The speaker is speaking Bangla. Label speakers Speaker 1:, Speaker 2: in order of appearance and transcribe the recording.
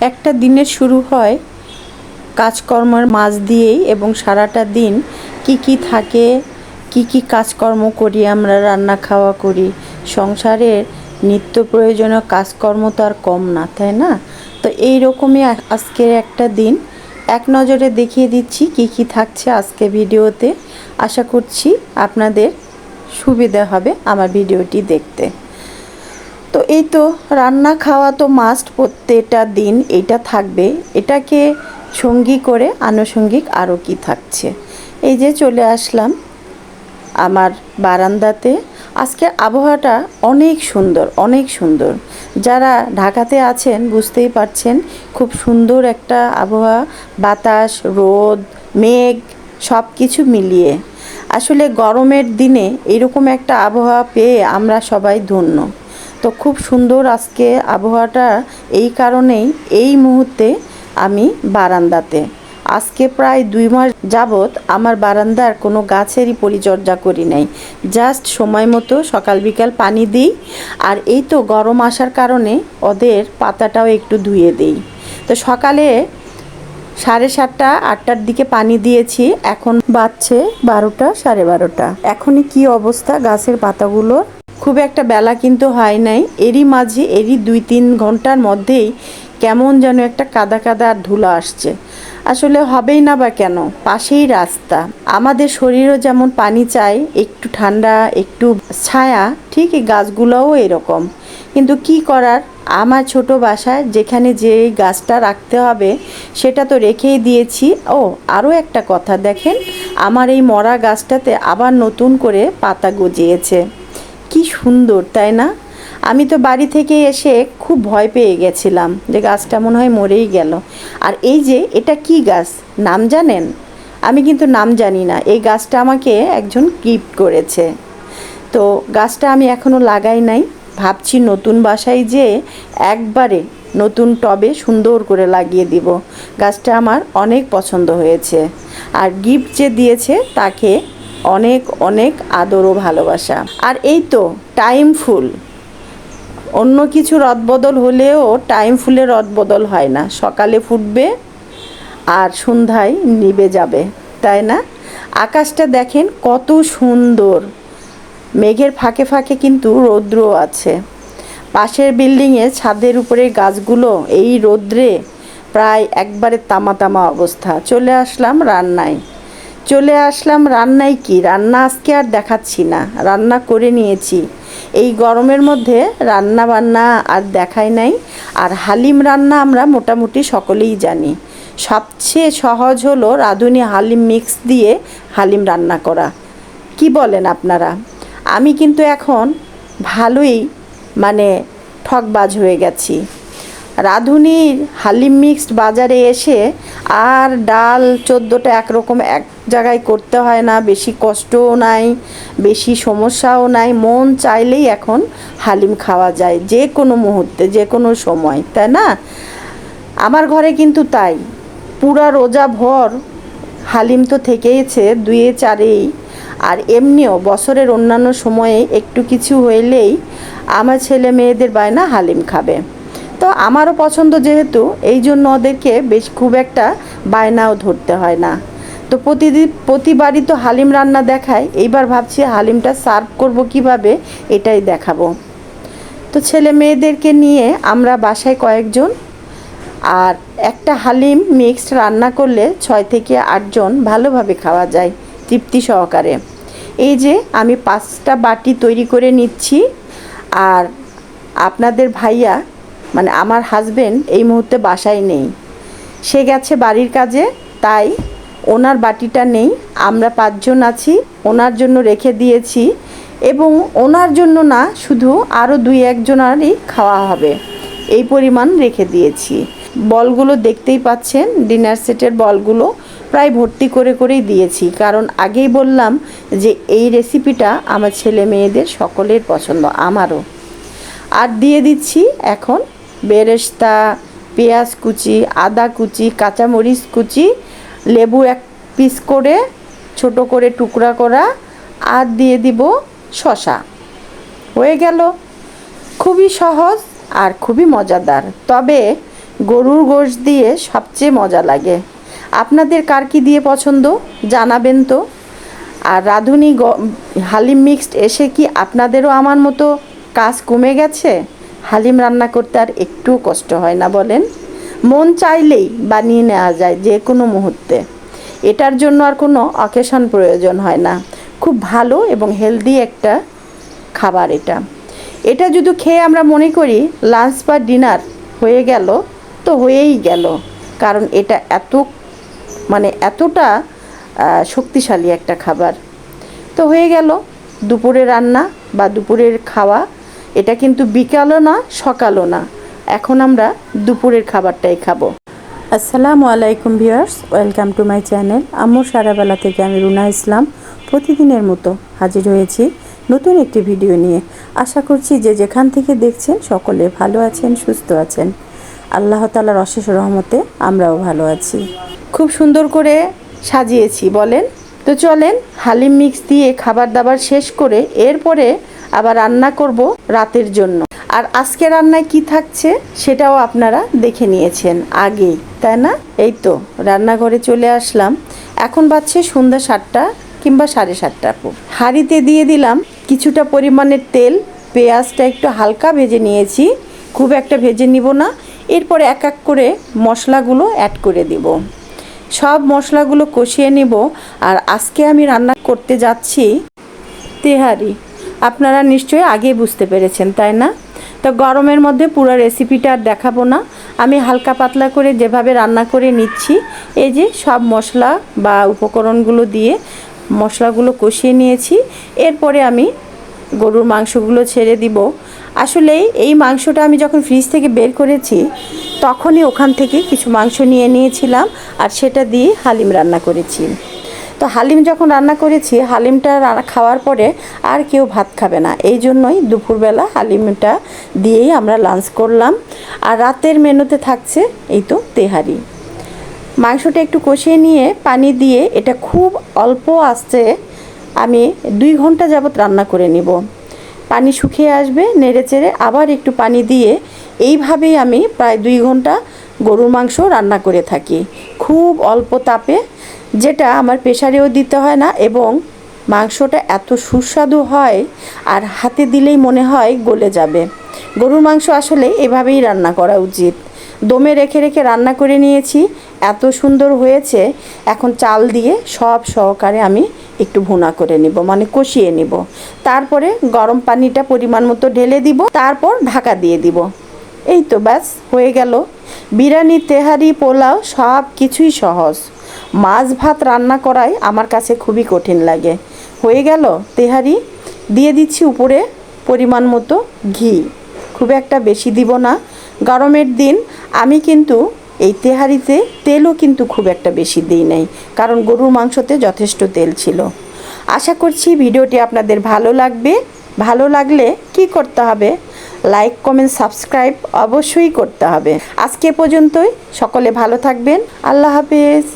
Speaker 1: একটা দিনের শুরু হয় কাজকর্মের মাঝ দিয়েই এবং সারাটা দিন কি কি থাকে, কি কি কাজকর্ম করি আমরা, রান্না খাওয়া করি। সংসারের নিত্য প্রয়োজনীয় কাজকর্ম তো আর কম না, তাই না? তো এই রকমই আজকের একটা দিন। এক নজরে দেখিয়ে দিচ্ছি কি কি থাকছে আজকে ভিডিওতে। আশা করছি আপনাদের সুবিধা হবে আমার ভিডিওটি দেখতে। তো এই তো রান্না খাওয়া তো মাস্ট প্রত্যেকটা দিন, এটা থাকবে। এটাকে সঙ্গী করে আনুষঙ্গিক আরও কি থাকছে। এই যে চলে আসলাম আমার বারান্দাতে। আজকের আবহাওয়াটা অনেক সুন্দর অনেক সুন্দর। যারা ঢাকাতে আছেন বুঝতেই পারছেন, খুব সুন্দর একটা আবহাওয়া। বাতাস, রোদ, মেঘ সব কিছু মিলিয়ে। আসলে গরমের দিনে এরকম একটা আবহাওয়া পেয়ে আমরা সবাই ধন্য। তো খুব সুন্দর আজকে আবহাওয়াটা এই কারণেই এই মুহূর্তে আমি বারান্দাতে। আজকে প্রায় দুই মাস যাবৎ আমার বারান্দার কোনো গাছেরই পরিচর্যা করি নাই। জাস্ট সময় মতো সকাল বিকাল পানি দিই আর এই তো গরম আসার কারণে ওদের পাতাটাও একটু ধুয়ে দিই। তো সকালে সাড়ে সাতটা, আটটার দিকে পানি দিয়েছি, এখন বাজছে বারোটা, সাড়ে বারোটা। এখনই কি অবস্থা গাছের পাতাগুলোর? খুব একটা বেলা কিন্তু হয় নাই। এরই মাঝে, এরই দুই তিন ঘণ্টার মধ্যেই কেমন যেন একটা কাদা কাদা আর ধুলো আসছে। আসলে হবেই না বা কেন, পাশেই রাস্তা। আমাদের শরীরও যেমন পানি চাই একটু ঠান্ডা, একটু ছায়া ঠিক এই গাছগুলোও এরকম। কিন্তু কি করার? আমার ছোট বাসায় যেখানে যে গাছটা রাখতে হবে, সেটা তো রেখেই দিয়েছি। ও, আরও একটা কথা দেখেন, আমার এই মরা গাছটাতে আবার নতুন করে পাতা গজিয়েছে। কি সুন্দর, তাই না? আমি তো বাড়ি থেকে এসে খুব ভয় পেয়ে গেছিলাম যে গাছটা মনে হয় মরেই গেল। আর এই যে এটা কি গাছ, নাম জানেন? আমি কিন্তু নাম জানি না, এই গাছটা আমাকে একজন গিফট করেছে। তো গাছটা আমি এখনও লাগাই নাই, ভাবছি নতুন বাসায় যে একবারে নতুন টবে সুন্দর করে লাগিয়ে দিব। গাছটা আমার অনেক পছন্দ হয়েছে। আর গিফট যে দিয়েছে তাকে অনেক অনেক আদর ও ভালোবাসা। আর এই তো, টাইম ফুল। অন্য কিছু রদবদল হলেও টাইম ফুলের রদবদল হয় না। সকালে ফুটবে আর সন্ধ্যায় নিবে যাবে, তাই না? আকাশটা দেখেন কত সুন্দর। মেঘের ফাঁকে ফাঁকে কিন্তু রৌদ্র আছে। পাশের বিল্ডিংয়ে ছাদের উপরে গাছগুলো এই রৌদ্রে প্রায় একবারে তামা তামা অবস্থা। চলে আসলাম রান্নায়। চলে আসলাম রান্নায় কি? রান্না আজকে আর দেখাচ্ছি না। রান্না করে নিয়েছি। এই গরমের মধ্যে রান্না বান্না আর দেখাই নাই। আর হালিম রান্না আমরা মোটামুটি সকলেই জানি। সবচেয়ে সহজ হলো রাঁধুনি হালিম মিক্স দিয়ে হালিম রান্না করা। কি বলেন আপনারা? আমি কিন্তু এখন ভালোই মানে ঠকবাজ হয়ে গেছি। রাঁধুনির হালিম মিক্সড বাজারে এসে আর ডাল চোদ্দোটা একরকম এক জায়গায় করতে হয় না, বেশি কষ্টও নাই, বেশি সমস্যাও নাই, মন চাইলেই এখন হালিম খাওয়া যায়, যে কোনো মুহূর্তে, যে কোনো সময়, তাই না? আমার ঘরে কিন্তু তাই, পুরা রোজা ভর হালিম তো থেকেইছে দুয়ে চারেই, আর এমনিও বছরের অন্যান্য সময়ে একটু কিছু হইলেই আমার ছেলে মেয়েদের বায়না হালিম খাবে। তো আমারও পছন্দ যেহেতু এই জন্য ওদেরকে বেশ খুব একটা বায়নাও ধরতে হয় না। তো প্রতিদিন প্রতিবারই তো হালিম রান্না দেখায়। এইবার ভাবছি হালিমটা সার্ভ করব কীভাবে, এটাই দেখাবো। তো ছেলে মেয়েদেরকে নিয়ে আমরা বাসায় কয়েকজন আর একটা হালিম মিক্সড রান্না করলে ছয় থেকে আটজন ভালোভাবে খাওয়া যায়, তৃপ্তি সহকারে। এই যে আমি পাঁচটা বাটি তৈরি করে নিচ্ছি আর আপনাদের ভাইয়া মানে আমার হাজবেন্ড এই মুহূর্তে বাসায় নেই। সে গেছে বাড়ির কাজে, তাই ওনার বাটিটা নেই, আমরা পাঁচজন আছি, ওনার জন্য রেখে দিয়েছি এবং ওনার জন্য না, শুধু আরও দুই একজনারই খাওয়া হবে। এই পরিমাণ রেখে দিয়েছি। বলগুলো দেখতেই পাচ্ছেন, ডিনার সেটের বলগুলো প্রায় ভর্তি করে করেই দিয়েছি। কারণ আগেই বললাম যে এই রেসিপিটা আমার ছেলে মেয়েদের সকলের পছন্দ, আমারও। আর দিয়ে দিচ্ছি এখন বেরেস্তা, পেঁয়াজ কুচি, আদা কুচি, কাঁচামরিচ কুচি লেবু এক পিস করে, ছোট করে টুকরা করা, আর দিয়ে দিব শশা হয়ে গেল। খুবই সহজ আর খুবই মজাদার। তবে গরুর গোশ দিয়ে সবচেয়ে মজা লাগে। আপনাদের কার কি দিয়ে পছন্দ? জানাবেন তো। আর রাঁধুনি হালিম মিক্সড এসে কি আপনাদেরও আমার মতো কাজ কমে গেছে? হালিম রান্না করতে আর একটুও কষ্ট হয় না, বলেন। মন চাইলেই বানিয়ে নেওয়া যায় যে কোনো মুহূর্তে। এটার জন্য আর কোনো অকেশন প্রয়োজন হয় না। খুব ভালো এবং হেলদি একটা খাবার এটা। এটা যদি খেয়ে আমরা মনে করি লাঞ্চ বা ডিনার হয়ে গেল, তো হয়েই গেল। কারণ এটা এত মানে এতটা শক্তিশালী একটা খাবার। তো হয়ে গেল দুপুরে রান্না বা দুপুরের খাওয়া। এটা কিন্তু বিকালও না, সকালও না। এখন আমরা দুপুরের খাবারটাই খাব। আসসালামু আলাইকুম viewers welcome to my channel. আম্মুর সারাবেলা থেকে আমি রুনা ইসলাম। প্রতিদিনের মতো হাজির হয়েছি নতুন একটি ভিডিও নিয়ে। আশা করছি যে যেখান থেকে দেখছেন সকলে ভালো আছেন সুস্থ আছেন। আল্লাহ তালার অশেষ রহমতে আমরাও ভালো আছি। খুব সুন্দর করে সাজিয়েছি বলেন। তো চলেন হালিম মিক্স দিয়ে খাবার দাবার শেষ করে এরপরে আবার রান্না করব রাতের জন্য। আর আজকে রান্নায় কি থাকছে সেটাও আপনারা দেখে নিয়েছেন আগেই, তাই না? এই তো, রান্নাঘরে চলে আসলাম। এখন বাজছে সন্ধ্যা সাতটা কিংবা সাড়ে সাতটা। হাঁড়িতে দিয়ে দিলাম কিছুটা পরিমাণের তেল, পেঁয়াজটা একটু হালকা ভেজে নিয়েছি, খুব একটা ভেজে নিব না। এরপরে এক এক করে মশলাগুলো অ্যাড করে দিব। সব মশলাগুলো কষিয়ে নেব আর আজকে আমি রান্না করতে যাচ্ছি তেহারি। আপনারা নিশ্চয়ই আগে বুঝতে পেরেছেন, তাই না? তো গরমের মধ্যে পুরো রেসিপিটা আর দেখাবো না। আমি হালকা পাতলা করে যেভাবে রান্না করে নিচ্ছি, এই যে সব মশলা বা উপকরণগুলো দিয়ে মশলাগুলো কষিয়ে নিয়েছি। এরপরে আমি গরুর মাংসগুলো ছেড়ে দিব। আসলে এই মাংসটা আমি যখন ফ্রিজ থেকে বের করেছি, তখনই ওখান থেকে কিছু মাংস নিয়ে নিয়েছিলাম আর সেটা দিয়ে হালিম রান্না করেছি। তো হালিম যখন রান্না করেছি, হালিমটা খাওয়ার পরে আর কেউ ভাত খাবে না। এই জন্যই দুপুরবেলা হালিমটা দিয়েই আমরা লাঞ্চ করলাম। আর রাতের মেনুতে থাকছে এই তো তেহারি। মাংসটা একটু কষিয়ে নিয়ে পানি দিয়ে এটা খুব অল্প আস্তে আমি দুই ঘণ্টা যাবত রান্না করে নিব। পানি শুকিয়ে আসবে, নেড়ে চেড়ে আবার একটু পানি দিয়ে এইভাবেই আমি প্রায় দুই ঘণ্টা গরুর মাংস রান্না করে থাকি। খুব অল্প তাপে যেটা আমার প্রেশারেও দিতে হয় না এবং মাংসটা এত সুস্বাদু হয় আর হাতে দিলেই মনে হয় গলে যাবে। গরুর মাংস আসলে এভাবেই রান্না করা উচিত। দমে রেখে রেখে রান্না করে নিয়েছি, এত সুন্দর হয়েছে। এখন চাল দিয়ে সব সহকারে আমি একটু ভুনা করে নিব মানে কষিয়ে নিব। তারপরে গরম পানিটা পরিমাণ মতো ঢেলে দিব, তারপর ঢাকা দিয়ে দিব। এই তো ব্যাস, হয়ে গেল। বিরিয়ানি, তেহারি, পোলাও সব কিছুই সহজ। মাছ ভাত রান্না করাই আমার কাছে খুবই কঠিন লাগে। হয়ে গেল তেহারি। দিয়ে দিচ্ছি উপরে পরিমাণ মতো ঘি। খুব একটা বেশি দিব না। গরমের দিন আমি কিন্তু এই তেহারিতে তেলও কিন্তু খুব একটা বেশি দিই নাই, কারণ গরুর মাংসতে যথেষ্ট তেল ছিল। আশা করছি ভিডিওটি আপনাদের ভালো লাগবে। ভালো লাগলে কি করতে হবে? লাইক, কমেন্ট, সাবস্ক্রাইব অবশ্যই করতে হবে। আজকে পর্যন্তই। সকলে ভালো থাকবেন। আল্লাহ হাফেজ।